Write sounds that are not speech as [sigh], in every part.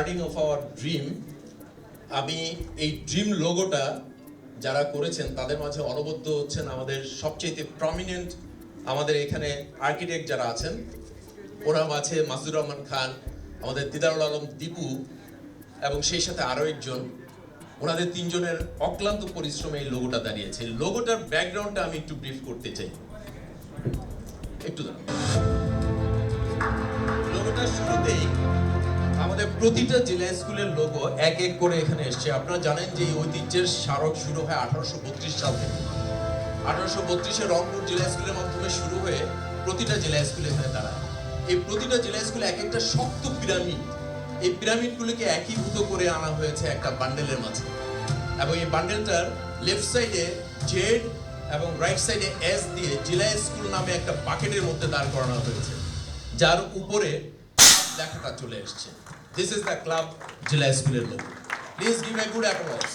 Starting of our dream আমি এই dream লোগোটা যারা করেছেন, তাদের মাঝে অনবদ্য হচ্ছেন আমাদের সবচেয়ে প্রমিনেন্ট আমাদের এখানে আর্কিটেক্ট যারা আছেন ওরা মাঝে মাসুদুর রহমান খান, আমাদের দিদারুল আলম দীপু, এবং সেই সাথে আরও একজন। ওনাদের তিনজনের অক্লান্ত পরিশ্রমে এই লোগোটা দাঁড়িয়েছে। লোগোটার ব্যাকগ্রাউন্ডটা আমি একটু ব্রিফ করতে চাই। একটু দাঁড়ান। লোগোটার শুরুতেই আমাদের প্রতিটা জেলা স্কুলের লোগো এক এক করে এখানে এসছে। আপনারা জানেন যে এই ঐতিহ্যের স্মারক শুরু হয় আঠারোশো বত্রিশ সাল থেকে। আঠারোশো বত্রিশে রংপুর জেলা স্কুলের মাধ্যমে শুরু হয়ে প্রতিটা জেলা স্কুলে এখানে দাঁড়ায়। এই প্রতিটা জেলা স্কুলে এক একটা শক্ত পিরামিড। এই পিরামিডগুলোকে একীভূত করে আনা হয়েছে একটা বান্ডেলের মাঝে। এবং এই বান্ডেলটার লেফট সাইডে জেড এবং রাইট সাইডে এস দিয়ে জেলা স্কুল নামে একটা বাকেটের মধ্যে দাঁড় করানো হয়েছে। যার উপরে লেখাটা চলে এসছে। দিস ইজ দ্য ক্লাব জেলা স্কুলের লোক please give a good applause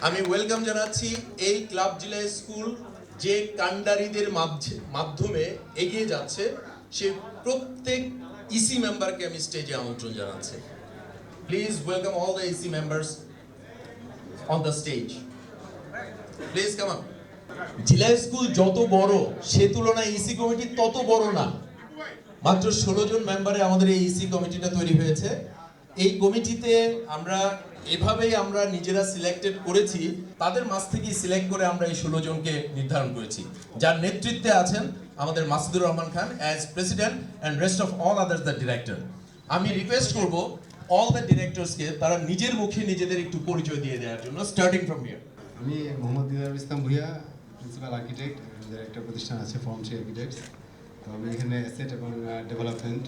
আমি ওয়েলকাম জানাচ্ছি এই ক্লাব জেলা স্কুল যে কান্ডারিদের মাঝে- মাধ্যমে এগিয়ে যাচ্ছে, সে প্রত্যেক ইসি মেম্বারকে আমি স্টেজে আমন্ত্রণ জানাচ্ছি। Please welcome all the EC members on the stage please come জেলা স্কুল যত বড়, সে তুলনায় ইসি কমিটি তত বড় না। মাত্র ষোলো জন মেম্বারে আমাদের এই ইসি কমিটিটা তৈরি হয়েছে। এই কমিটিতে আমরা এভাবেই আমরা নিজেরা সিলেক্টেড করেছি, তাদের মাঝ থেকেই সিলেক্ট করে আমরা এই ষোলো জনকে নির্ধারণ করেছি। যার নেতৃত্বে আছেন আমাদের Masudur Rahman Khan as president and rest of all others the director আমি রিকোয়েস্ট করব অল দ্য ডিরেক্টরসকে তারা নিজের মুখে নিজেদের একটু পরিচয় দিয়ে দেওয়ার জন্য স্টার্টিং ফ্রম হিয়ার আমি মোহাম্মদ দিদারুল ইসলাম ভুইয়া প্রিন্সিপাল আর্কিটেক্ট একটা প্রতিষ্ঠান আছে ফর্ম থ্রি আর্কিটেক্টস তো আমি এখানে অ্যাসেট এবং ডেভেলপমেন্ট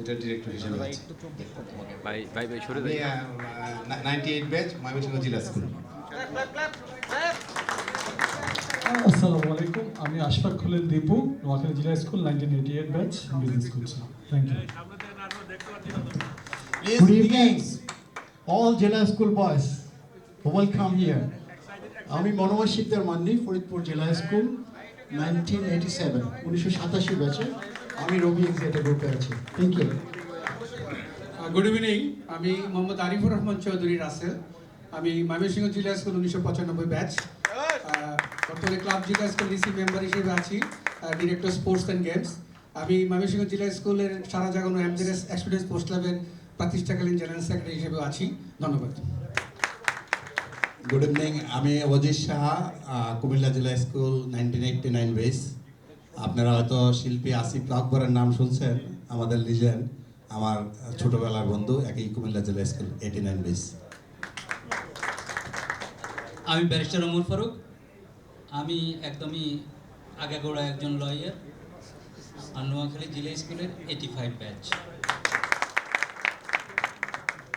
এটার ডিরেক্টর হিসেবে আছি। ভাই ভাই ভাই সরে যাই নাইনটি এইট ব্যাচ ময়মনসিংহ জেলা স্কুল আসসালামু আলাইকুম আমি আশফাক খোলেন দীপু নোয়াখালী জিলা school nineteen eighty eight batch business করছি thank you please Good evening, all Jela School boys. Welcome here. আমি শিকদার মান্নি ফরিদপুর জেলা স্কুল নাইনটিন এইটি সেভেন, উনিশশো সাতাশি ব্যাচে আমি রবি এক্সাইটে গ্রুপে আছি। থ্যাংক গুড ইভিনিং আমি মোহাম্মদ আরিফুর রহমান চৌধুরী রাসেল। আমি ময়মনসিংহ জিলা স্কুল উনিশশো পঁচানব্বই ব্যাচ। বর্তমানে ক্লাব জিলা স্কুল ডিসি মেম্বার হিসেবে আছি ডিরেক্টর স্পোর্টস অ্যান্ড গেমস আমি ময়মনসিংহ জিলা স্কুলের সারা জাগানো এমজেএস এক্সপিরিয়েন্স পোস্ট ক্লাবের প্রতিষ্ঠাকালীন জেনারেল সেক্রেটারি হিসেবে আছি। ধন্যবাদ। গুড ইভিনিং আমি অজিত সাহা কুমিল্লা জেলা school nineteen eighty nine batch আপনারা হয়তো শিল্পী আসিফ আকবরের নাম শুনছেন, আমাদের লিজেন্ড, আমার ছোটবেলার বন্ধু, একই কুমিল্লা জেলা স্কুল এইটি নাইন বেস আমি ব্যারিস্টার ওমর ফারুক। আমি একদমই আগাগোড়া একজন লয়ার আর নোয়াখালী জেলা স্কুলের এইটি ফাইভ ব্যাচ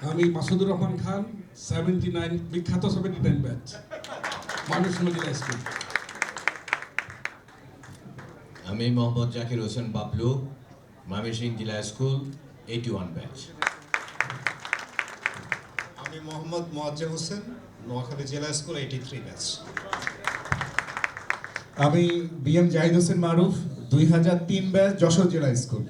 আমি মাসুদুর রহমান খান সেভেন্টি নাইন বিখ্যাত সেভেন্টি নাইন ব্যাচ মানুষ জেলা স্কুল আমি মোহাম্মদ জাকির হোসেন বাবলু ময়মনসিং জেলা স্কুল এইটি ওয়ান ব্যাচ আমি মোহাম্মদ মোয়াজ্জেম হোসেন নোয়াখালী জেলা স্কুল এইটি থ্রি ব্যাচ আমি বি এম জাহিদ হোসেন মারুফ দুই হাজার তিন ব্যাচ যশোর জেলা স্কুল।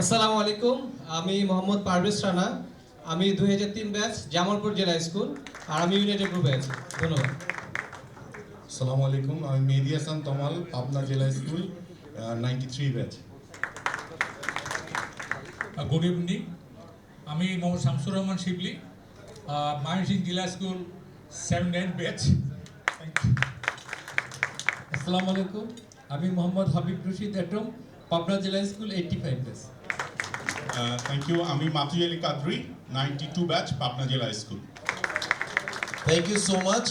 আসসালামু আলাইকুম আমি মোহাম্মদ পারভেজ রানা। আমি দুই হাজার তিন ব্যাচ জামালপুর জেলা স্কুল আর আমি ইউনাইটেড গ্রুপে আছি। ধন্যবাদ। সালামু আলাইকুম আমি মেহেদি হাসান তমাল পাবনা জেলা school ninety three batch. Good evening আমি মোহাম্মদ শামসুর রহমান শিবলি ময়মনসিং জেলা স্কুল সেভেন নাইন ব্যাচ। আসসালামু আলাইকুম আমি মোহাম্মদ হাবিব রশিদ এটম পাবনা জেলা school eighty five batch thank you আমি Matui Ali Kadri ninety two batch Pabna জেলা school. Thank you so much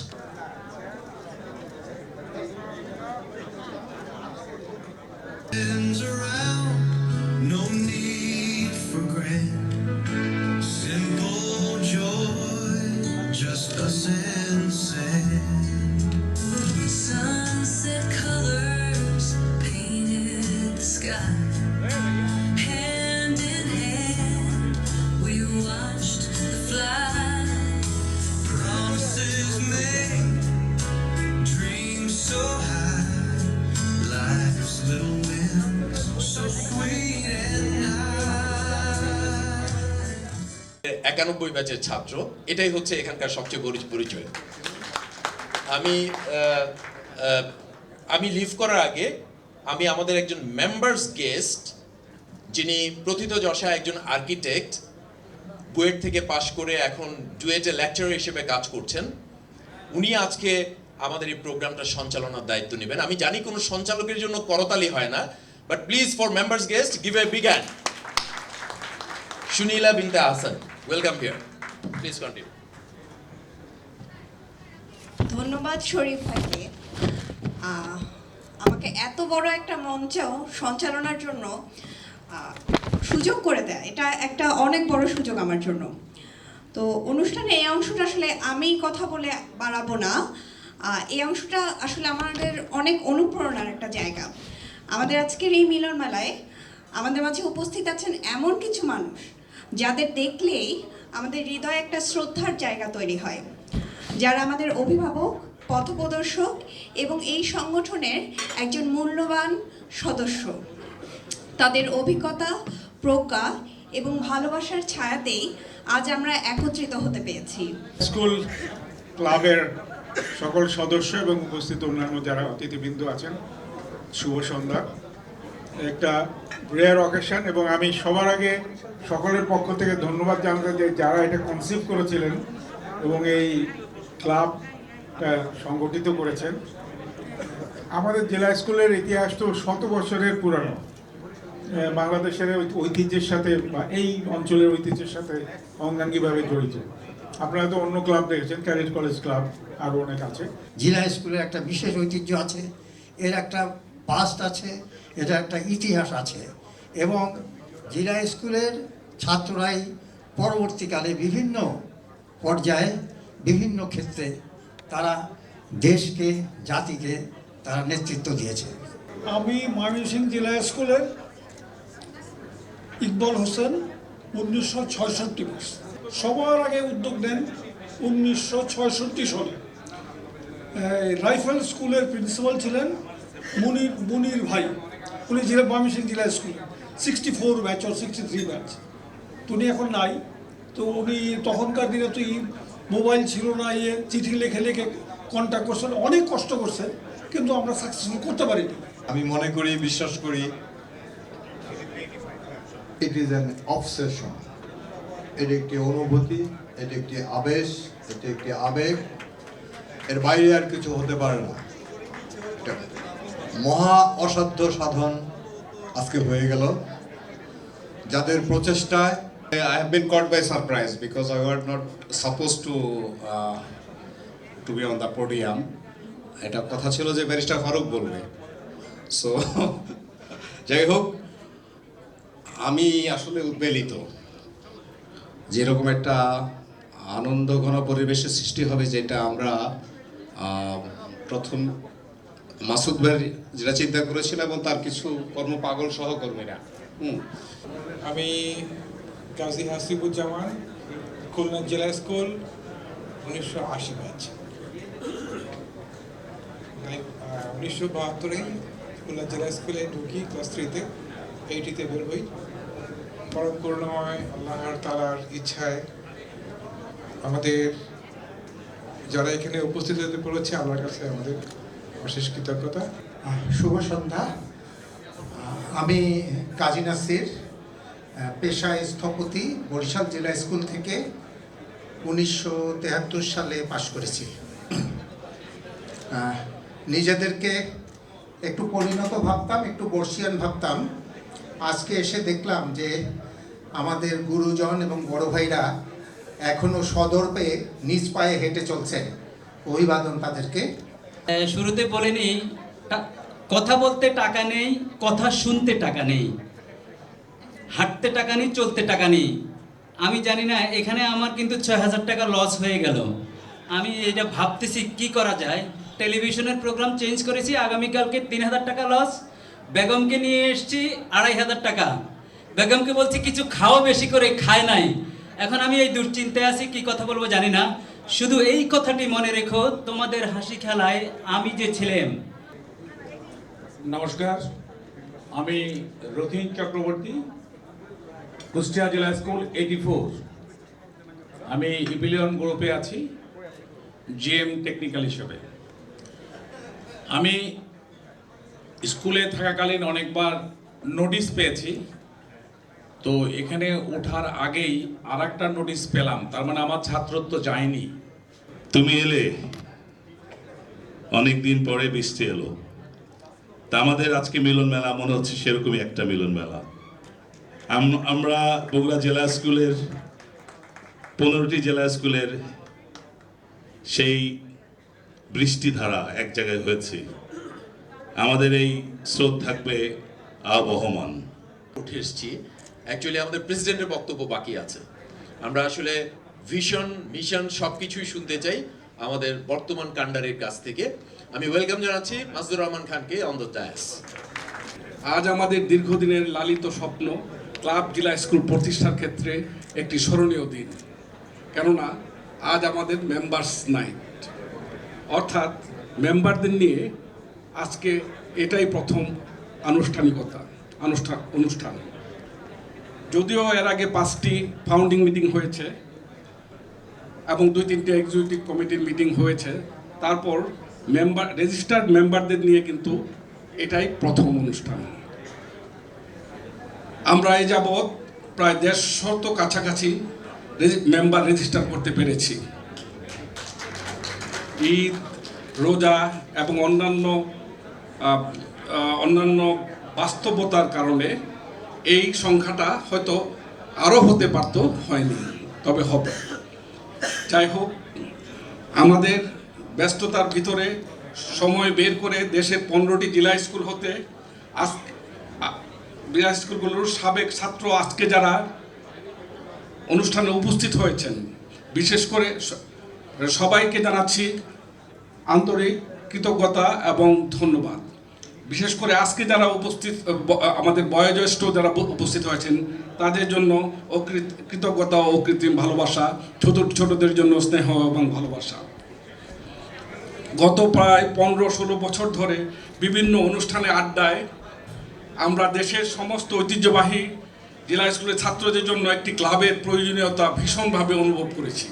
No একানব্বই ব্যাচের ছাত্র, এটাই হচ্ছে এখানকার সবচেয়ে পরিচয়। আমি আমি লিভ করার আগে আমি আমাদের একজন মেম্বার্স গেস্ট যিনি প্রথিত যশা একজন আর্কিটেক্ট বুয়েট থেকে পাশ করে এখন ডুয়েটে লেকচারার হিসেবে কাজ করছেন। উনি আজকে আমাদের এই প্রোগ্রামটা সঞ্চালনার দায়িত্ব নেবেন। আমি জানি কোনো সঞ্চালকের জন্য করতালি হয় না but please for members guest give a big Sunila Binte Hasan welcome here please continue ধন্যবাদ শরীফ ভাইকে। আমাকে এত বড় একটা মঞ্চ সঞ্চালনার জন্য সুযোগ করে দেয়। এটা একটা অনেক বড় সুযোগ আমার জন্য। তো অনুষ্ঠানে এই অংশটা আসলে আমি কথা বলে বাড়াবো না। এই অংশটা আসলে আমাদের অনেক অনুপ্রেরণার একটা জায়গা। আমাদের আজকের এই মিলন মেলায় আমাদের মাঝে উপস্থিত আছেন এমন কিছু মানুষ যাদের দেখলেই আমাদের হৃদয়ে একটা শ্রদ্ধার জায়গা তৈরি হয়। যারা আমাদের অভিভাবক, পথপ্রদর্শক এবং এই সংগঠনের একজন মূল্যবান সদস্য। তাদের অভিজ্ঞতা, প্রজ্ঞা এবং ভালোবাসার ছায়াতেই আজ আমরা একত্রিত হতে পেরেছি। স্কুল ক্লাবের সকল সদস্য এবং উপস্থিত অন্যান্য যারা অতিথিবৃন্দ আছেন, শুভ সন্ধ্যা। একটা রেয়ার অকেশন এবং আমি সবার আগে সকলের পক্ষ থেকে ধন্যবাদ জানাতে যে যারা এটা কনসিভ করেছিলেন এবং এই ক্লাবটা সংগঠিত করেছেন। আমাদের জেলা স্কুলের ইতিহাস তো শত বছরের পুরানো। বাংলাদেশের ঐতিহ্যের সাথে বা এই অঞ্চলের ঐতিহ্যের সাথে অঙ্গাঙ্গিভাবে জড়িত। আপনারা তো অন্য ক্লাব দেখেছেন, ক্যারিট কলেজ ক্লাব আরও অনেক আছে। জেলা স্কুলের একটা বিশেষ ঐতিহ্য আছে। এর একটা পাস্ট আছে, এটা একটা ইতিহাস আছে এবং জিলা স্কুলের ছাত্ররাই পরবর্তীকালে বিভিন্ন পর্যায়ে বিভিন্ন ক্ষেত্রে তারা দেশকে, জাতিকে তারা নেতৃত্ব দিয়েছে। আমি ময়মনসিংহ জেলা স্কুলের ইকবল হোসেন উনিশশো ছয়ষট্টি সবার আগে উদ্যোগ নেন উনিশশো ছয়ষট্টি সালে। রাইফেল স্কুলের প্রিন্সিপাল ছিলেন মুনির মুনির ভাই, উনি ছিলেন ময়মনসিংহ জেলা স্কুল সিক্সটি ফোর ব্যাচ আর সিক্সটি থ্রি ব্যাচ তো উনি এখন নাই। তো উনি তখনকার দিনে তো মোবাইল ছিল না ইয়ে চিঠি লিখে লিখে কন্ট্যাক্ট করছেন। অনেক কষ্ট করছেন, কিন্তু আমরা সাকসেসফুল করতে পারিনি। আমি মনে করি, বিশ্বাস করি ইট ইজ অ্যান অবসেশন এটি একটি অনুভূতি, এটি একটি আবেশ, এটি একটি আবেগ। এর বাইরে আর কিছু হতে পারে না। মহা অসাধ্য সাধন আজকে হয়ে গেল যাদের প্রচেষ্টায় I have been caught by surprise because I was supposed to uh, to be on the podium. এটা কথা ছিল যে ব্যারিস্টার ফারুক বলবে সো [laughs] যাই হোক আমি আসলে উদ্বেলিত যেরকম একটা আনন্দ ঘন পরিবেশের সৃষ্টি হবে যেটা আমরা প্রথম মাসুদ ভাই যেটা চিন্তা করেছিলাম এবং তার কিছু কর্ম কর্মপাগল সহকর্মীরা। আমি গাজী হাসিবুজ্জামান, খুলনা জেলা স্কুল, উনিশশো আশি ব্যাচ। উনিশশো বাহাত্তরে খুলনা জেলা স্কুলে ঢুকি, ক্লাস থ্রিতে, এইটিতে বের হই। পরম করুণাময়, আল্লাহর তালার ইচ্ছায় আমাদের যারা এখানে উপস্থিত হতে পেরেছে, আল্লাহর কাছে আমাদের অশেষ কৃতজ্ঞতা। শুভ সন্ধ্যা। আমি কাজী নাসির পেশায় স্থপতি বরিশাল জেলা স্কুল থেকে উনিশশো সালে পাশ করেছি। নিজেদেরকে একটু পরিণত ভাবতাম, একটু বর্ষিয়ান ভাবতাম। আজকে এসে দেখলাম যে আমাদের গুরুজন এবং বড় ভাইরা এখনও সদর্পে নিজ পায়ে হেঁটে চলছে অভিবাদন তাদেরকে। শুরুতে বলে কথা বলতে টাকা নেই, কথা শুনতে টাকা নেই, হাঁটতে টাকা নেই, চলতে টাকা নেই। আমি জানি না, এখানে আমার কিন্তু ছয় হাজার টাকা লস হয়ে গেল। আমি এটা ভাবতেছি, কি করা যায়? টেলিভিশনের প্রোগ্রাম চেঞ্জ করেছি, আগামীকালকে তিন হাজার টাকা লস বেগমকে নিয়ে এসেছি আড়াই হাজার টাকা। বেগমকে বলছি, কিছু খাও বেশি করে, খায় নাই। এখন আমি এই দুশ্চিন্তায় আছি, কি কথা বলব জানি না। শুধু এই কথাটি মনে রেখো, তোমাদের হাসি খেলায় আমি যে ছিলাম। নমস্কার, আমি রথীন চক্রবর্তী, কুষ্টিয়া জেলা স্কুল এইটি ফোর আমি ইপিলিয়ন গ্রুপে আছি জিএম টেকনিক্যাল হিসেবে। আমি স্কুলে থাকাকালীন অনেকবার নোটিশ পেয়েছি। তো এখানে ওঠার আগেই আর একটা নোটিশ পেলাম তার মানে আমার ছাত্রত্ব যায়নি। তুমি এলে অনেক দিন পরে বৃষ্টি এলো। তা আমাদের আজকে মিলন মেলা মনে হচ্ছে সেরকমই একটা মিলন মেলা। আম- আমরা বগুড়া জেলা স্কুলের পনেরোটি জেলা স্কুলের সেই বৃষ্টিধারা এক জায়গায় হয়েছে। আমাদের এই স্রোত থাকবে আবহমান। উঠে এসেছি। অ্যাকচুয়ালি আমাদের প্রেসিডেন্টের বক্তব্য বাকি আছে। আমরা আসলে ভিশন মিশন সব কিছুই শুনতে চাই আমাদের বর্তমান কাণ্ডারের কাছ থেকে। আমি ওয়েলকাম জানাচ্ছি মাসুদুর রহমান খানকে অন দ্য ডায়াস আজ আমাদের দীর্ঘদিনের লালিত স্বপ্ন ক্লাব জেলা স্কুল প্রতিষ্ঠার ক্ষেত্রে একটি স্মরণীয় দিন। কেননা, আজ আমাদের মেম্বার্স নাইট অর্থাৎ মেম্বারদের নিয়ে আজকে এটাই প্রথম আনুষ্ঠানিকতা, আনুষ্ঠান, অনুষ্ঠান। যদিও এর আগে পাঁচটি ফাউন্ডিং মিটিং হয়েছে এবং দুই তিনটে এক্সিকিউটিভ কমিটির মিটিং হয়েছে, তারপর মেম্বার রেজিস্টার্ড মেম্বারদের নিয়ে কিন্তু এটাই প্রথম অনুষ্ঠান। আমরা এই যাবৎ প্রায় দেড়শত কাছাকাছি মেম্বার রেজিস্টার করতে পেরেছি। ঈদ, রোজা এবং অন্যান্য অন্যান্য বাস্তবতার কারণে এই সংখ্যাটা হয়তো আরও হতে পারত, হয়নি, তবে হবে। যাই হোক, আমাদের ব্যস্ততার ভিতরে সময় বের করে দেশের পনেরোটি জেলা স্কুল হতে আজ জেলা স্কুলগুলোর সাবেক ছাত্র আজকে যারা অনুষ্ঠানে উপস্থিত হয়েছেন, বিশেষ করে সবাইকে জানাচ্ছি আন্তরিক কৃতজ্ঞতা এবং ধন্যবাদ। বিশেষ করে আজকে যারা উপস্থিত আমাদের বয়োজ্যেষ্ঠ যারা উপস্থিত হয়েছেন, তাদের জন্য কৃতজ্ঞতা ও কৃত্রিম ভালোবাসা, ছোট, ছোটদের জন্য স্নেহ এবং ভালোবাসা। গত প্রায় পনেরো, ষোলো বছর ধরে বিভিন্ন অনুষ্ঠানে আড্ডায় আমরা দেশের সমস্ত ঐতিহ্যবাহী জেলা স্কুলের ছাত্রদের জন্য একটি ক্লাবের প্রয়োজনীয়তা ভীষণভাবে অনুভব করেছি।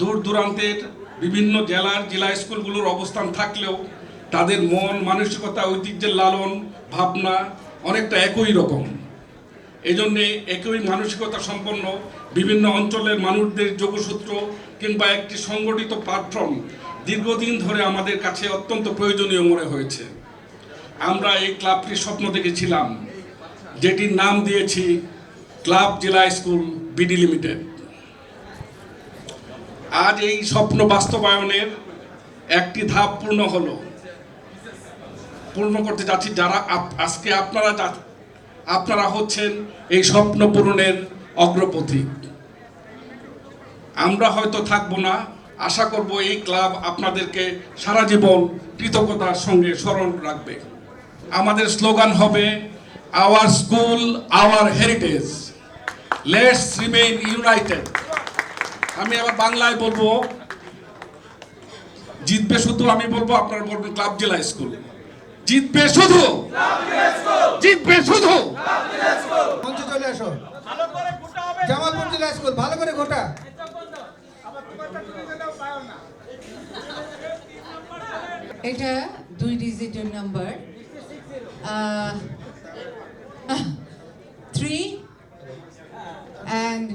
দূর দূরান্তের বিভিন্ন জেলার জেলা স্কুলগুলোর অবস্থান থাকলেও তাদের মন, মানসিকতা, ঐতিহ্যের লালন, ভাবনা অনেকটা একই রকম। এজন্যে একই মানসিকতা সম্পন্ন বিভিন্ন অঞ্চলের মানুষদের যোগসূত্র কিংবা একটি সংগঠিত প্ল্যাটফর্ম দীর্ঘদিন ধরে আমাদের কাছে অত্যন্ত প্রয়োজনীয় মনে হয়েছে। আমরা এই ক্লাবটির স্বপ্ন দেখেছিলাম, যেটির নাম দিয়েছি ক্লাব জেলা স্কুল বিডি লিমিটেড। আজ এই স্বপ্ন বাস্তবায়নের একটি ধাপ পূর্ণ হলো। পূর্ণ করতে যাচ্ছি, যারা আজকে আপনারা আপনারা হচ্ছেন এই স্বপ্ন পূরণের অগ্রপথিক। আমরা হয়তো থাকব না, আশা করব এই ক্লাব আপনাদেরকে সারা জীবন কৃতজ্ঞতার সঙ্গে স্মরণ রাখবে। আমাদের স্লোগান হবে our school our heritage let's remain united আমি আবার বাংলায় বলব, জিতবে শুধু আমি বলব, আপনারা বলবেন ক্লাব, জেলা, স্কুল। জিতবে শুধু। জিতবে শুধু। মঞ্চে চলে আসো। জামালপুর জেলা স্কুল ভালো করে গোটা এটা দুই ডিজিটের নাম্বার থ্রি অ্যান্ড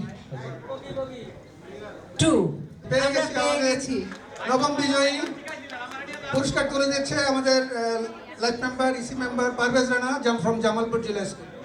টু পেয়ে গেছি। নবম বিজয়ী। পুরস্কার তুলে দিচ্ছে আমাদের life member EC member Parvez Rana from Jamalpur জেলা স্কুল